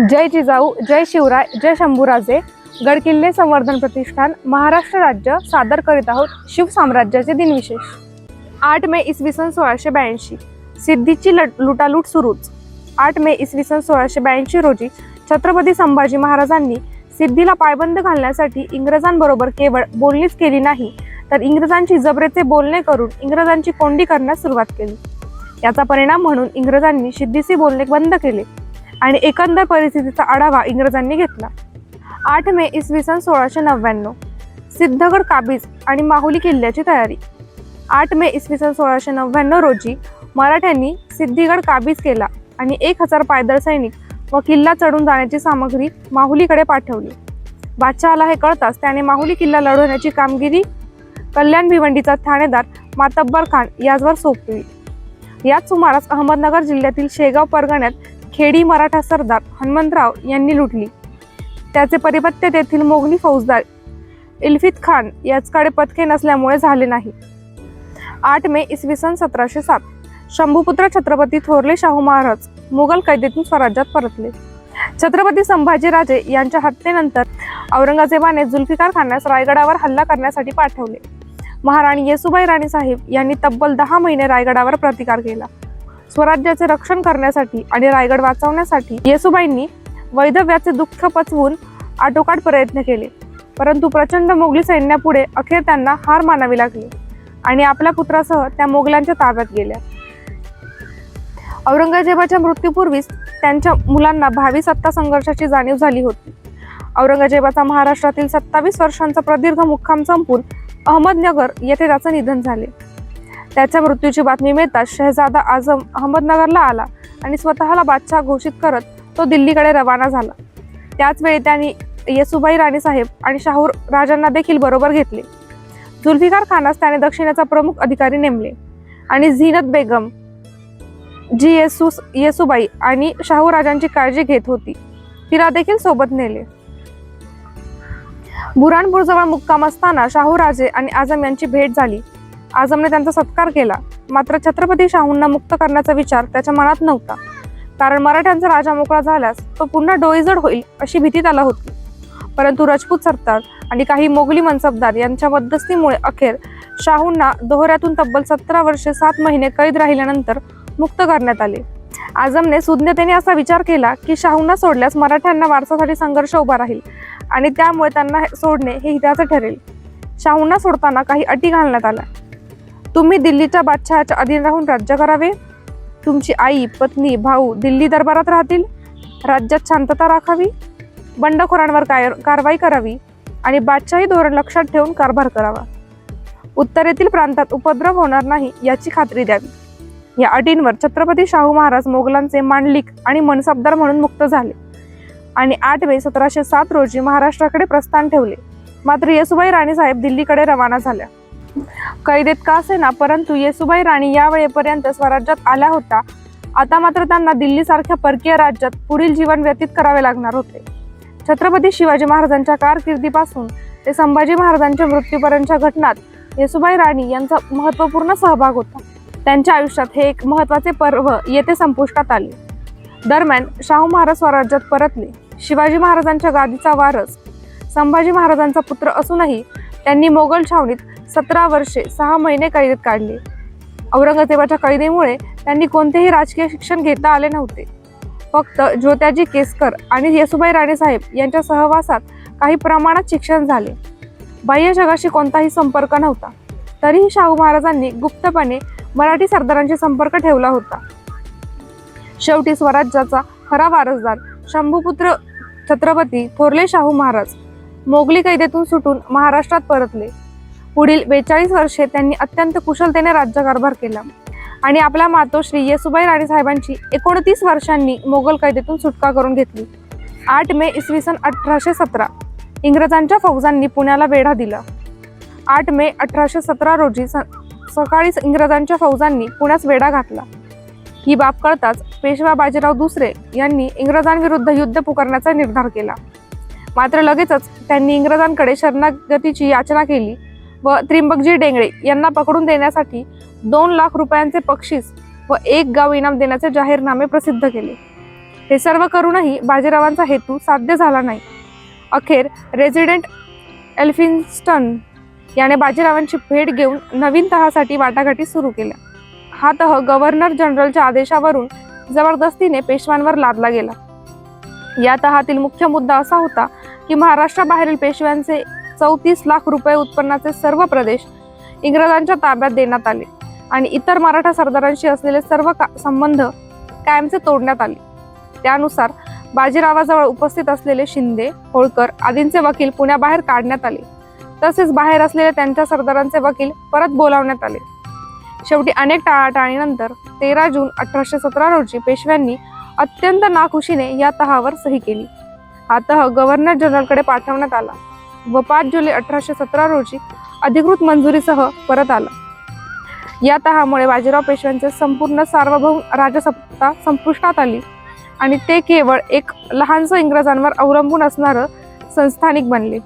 जय जिजाऊ जय शिवराय जय शंभूराजे. गडकिल्ले संवर्धन प्रतिष्ठान महाराष्ट्र राज्य सादर करीत आहोत शिवसाम्राज्याचे दिनविशेष. आठ मे इसवी सन सोळाशे ब्याऐंशी. सिद्धीची लट लुटालूट सुरूच. आठ मे इसवी सन सोळाशे ब्याऐंशी रोजी छत्रपती संभाजी महाराजांनी सिद्धीला पायबंद घालण्यासाठी इंग्रजांबरोबर केवळ बोलणीच केली नाही तर इंग्रजांची जबरेचे बोलणे करून इंग्रजांची कोंडी करण्यास सुरुवात केली. याचा परिणाम म्हणून इंग्रजांनी सिद्धीशी बोलणे बंद केले. आणि एकंदर परिस्थितीचा आढावा इंग्रजांनी घेतला. आठ मे इसवी सन सोळाशे नव्याण्णव. सिद्धगड काबीज आणि माहुली किल्ल्याची तयारी. आठ मे इसवी सन सोळाशे नव्याण्णव रोजी मराठ्यांनी सिद्धिगड काबीज केला आणि एक हजार पायदळ सैनिक व किल्ला चढून जाण्याची सामग्री माहुलीकडे पाठवली. बादशहाला हे कळताच त्याने माहुली किल्ला लढवण्याची कामगिरी कल्याण भिवंडीचा ठाणेदार मातब्बर खान याचवर सोपविली. याच सुमारास अहमदनगर जिल्ह्यातील शेगाव परगण्यात खेडी मराठा सरदार हनुमंतराव यांनी लुटली. त्याचे परिपत्य तेथील मोगली फौजदार इल्फित खान याचकडे पथके नसल्यामुळे झाले नाही. आठ मे इसवी सन सतराशे सात शंभूपुत्र छत्रपती थोरले शाहू महाराज मुघल कैदेतून स्वराज्यात परतले. छत्रपती संभाजीराजे यांच्या हत्येनंतर औरंगजेबाने जुल्फिकार खानास रायगडावर हल्ला करण्यासाठी पाठवले. महाराणी येसुबाई राणी साहेब यांनी तब्बल दहा महिने रायगडावर प्रतिकार केला. स्वराज्याचे रक्षण करण्यासाठी आणि रायगड वाचवण्यासाठी येसुबाईंनी वैधव्याचे दुःख पचवून आटोकाट प्रयत्न केले. परंतु प्रचंड मोगली सैन्यापुढे अखेर त्यांना हार मानावी लागली आणि आपल्या पुत्रासह त्या मोगलांच्या ताब्यात गेल्या. औरंगजेबाच्या मृत्यूपूर्वीच त्यांच्या मुलांना भावी सत्ता संघर्षाची जाणीव झाली होती. औरंगजेबाचा महाराष्ट्रातील सत्तावीस वर्षांचा प्रदीर्घ मुक्काम संपून अहमदनगर येथे त्याचं निधन झाले. त्याच्या मृत्यूची बातमी मिळताच शहजादा आझम अहमदनगरला आला आणि स्वतःला बादशाह घोषित करत तो दिल्लीकडे रवाना झाला. त्याचवेळी त्यांनी येसुबाई राणीसाहेब आणि शाहू राजांना देखील बरोबर घेतले. जुल्फिकार खानास त्याने दक्षिणेचा प्रमुख अधिकारी नेमले आणि झीनत बेगम जी येसू येसुबाई आणि शाहू राजांची काळजी घेत होती. तिला देखील सोबत नेले. बुराणपूरजवळ मुक्काम असताना शाहू राजे आणि आझम यांची भेट झाली. आझमने त्यांचा सत्कार केला. मात्र छत्रपती शाहूंना मुक्त करण्याचा विचार त्याच्या मनात नव्हता. कारण मराठ्यांचा राजा मोकळा झाल्यास तो पुन्हा डोईजड होईल अशी भीती त्याला होती. परंतु राजपूत सरदार आणि काही मोगली मनसबदार यांच्या मध्यस्थीमुळे अखेर शाहूंना दोहऱ्यातून तब्बल सतरा वर्षे सात महिने कैद राहिल्यानंतर मुक्त करण्यात आले. आझमने सुज्ञतेने असा विचार केला की शाहूंना सोडल्यास मराठ्यांना वारसासाठी संघर्ष उभा राहील आणि त्यामुळे त्यांना हे सोडणे हे हिताचं ठरेल. शाहूंना सोडताना काही अटी घालण्यात आल्या. तुम्ही दिल्लीच्या बादशहाच्या अधीन राहून राज्य करावे. तुमची आई पत्नी भाऊ दिल्ली दरबारात राहतील. राज्यात शांतता राखावी. बंडखोरांवर काय कारवाई करावी. आणि बादशाही धोरण लक्षात ठेवून कारभार करावा. उत्तरेतील प्रांतात उपद्रव होणार नाही याची खात्री द्यावी. या अटींवर छत्रपती शाहू महाराज मोगलांचे मांडलिक आणि मनसबदार म्हणून मुक्त झाले. आणि आठ मे सतराशे सात रोजी महाराष्ट्राकडे प्रस्थान ठेवले. मात्र येसुबाई राणीसाहेब दिल्लीकडे रवाना झाल्या. कैदेत का असेना परंतु येसुबाई राणी या वेळेपर्यंत स्वराज्यात आल्या होत्या. आता मात्र त्यांना दिल्लीसारख्या परकीय राज्यात पुढील जीवन व्यतीत करावे लागणार होते. छत्रपती शिवाजी महाराजांच्या कारकिर्दीपासून ते संभाजी महाराजांच्या मृत्यूपर्यंतच्या घटनात येसुबाई राणी यांचा महत्त्वपूर्ण सहभाग होता. त्यांच्या आयुष्यात हे एक महत्त्वाचे पर्व येथे संपुष्टात आले. दरम्यान शाहू महाराज स्वराज्यात परतले. शिवाजी महाराजांच्या गादीचा वारस संभाजी महाराजांचा पुत्र असूनही त्यांनी मोगल छावणीत सतरा वर्षे सहा महिने कैदेत काढले. औरंगजेबाच्या कैदेमुळे त्यांनी कोणतेही राजकीय शिक्षण घेता आले नव्हते. फक्त ज्योत्याजी केसकर आणि येसुबाई राणेसाहेब यांच्या सहवासात काही प्रमाणात शिक्षण झाले. बाह्य जगाशी कोणताही संपर्क नव्हता. तरीही शाहू महाराजांनी गुप्तपणे मराठी सरदारांशी संपर्क ठेवला होता. शेवटी स्वराज्याचा खरा वारसदार शंभूपुत्र छत्रपती थोरले शाहू महाराज मोगली कैदेतून सुटून महाराष्ट्रात परतले. पुढील बेचाळीस वर्षे त्यांनी अत्यंत कुशलतेने राज्यकारभार केला. आणि आपला मातोश्री येसुबाई राणीसाहेबांची एकोणतीस वर्षांनी मोगल कैदेतून सुटका करून घेतली. आठ मे इसवी सन अठराशे सतरा. इंग्रजांच्या फौजांनी पुण्याला वेढा दिला. आठ मे अठराशे सतरा रोजी स सकाळीच इंग्रजांच्या फौजांनी पुण्यास वेढा घातला. ही बाब कळताच पेशवा बाजीराव दुसरे यांनी इंग्रजांविरुद्ध युद्ध पुकारण्याचा निर्धार केला. मात्र लगेचच त्यांनी इंग्रजांकडे शरणागतीची याचना केली व त्रिंबकजी डेंगळे यांना पकडून देण्यासाठी दोन लाख रुपयांचे बक्षीस व एक गाव इनाम देण्याचे जाहीरनामे प्रसिद्ध केले. हे सर्व करूनही बाजीरावांचा हेतू साध्य झाला नाही. अखेर रेझिडेंट एल्फिन्स्टन याने बाजीरावांची भेट घेऊन नवीन तहासाठी वाटाघाटी सुरू केल्या. हा तह गव्हर्नर जनरलच्या आदेशावरून जबरदस्तीने पेशव्यांवर लादला गेला. या तहातील मुख्य मुद्दा असा होता की महाराष्ट्राबाहेरील पेशव्यांचे चौतीस लाख रुपये उत्पन्नाचे सर्व प्रदेश इंग्रजांच्या ताब्यात देण्यात आले आणि इतर मराठा सरदारांशी असलेले सर्व का संबंध कायमचे तोडण्यात आले. त्यानुसार बाजीरावाजवळ उपस्थित असलेले शिंदे होळकर आदींचे वकील पुण्याबाहेर काढण्यात आले. तसेच बाहेर असलेले त्यांच्या सरदारांचे वकील परत बोलावण्यात आले. शेवटी अनेक टाळाटाळीनंतर तेरा जून अठराशे सतरा रोजी पेशव्यांनी अत्यंत नाखुशीने या तहावर सही केली. हातह गव्हर्नर जनरलकडे पाठवण्यात आला. व पाच जुलै अठराशे सतरा रोजी अधिकृत मंजुरीसह परत आला. या तहामुळे बाजीराव पेशव्यांचे संपूर्ण सार्वभौम राजसत्ता संपुष्टात आली आणि ते केवळ एक लहानसं इंग्रजांवर अवलंबून असणारं संस्थानिक बनले.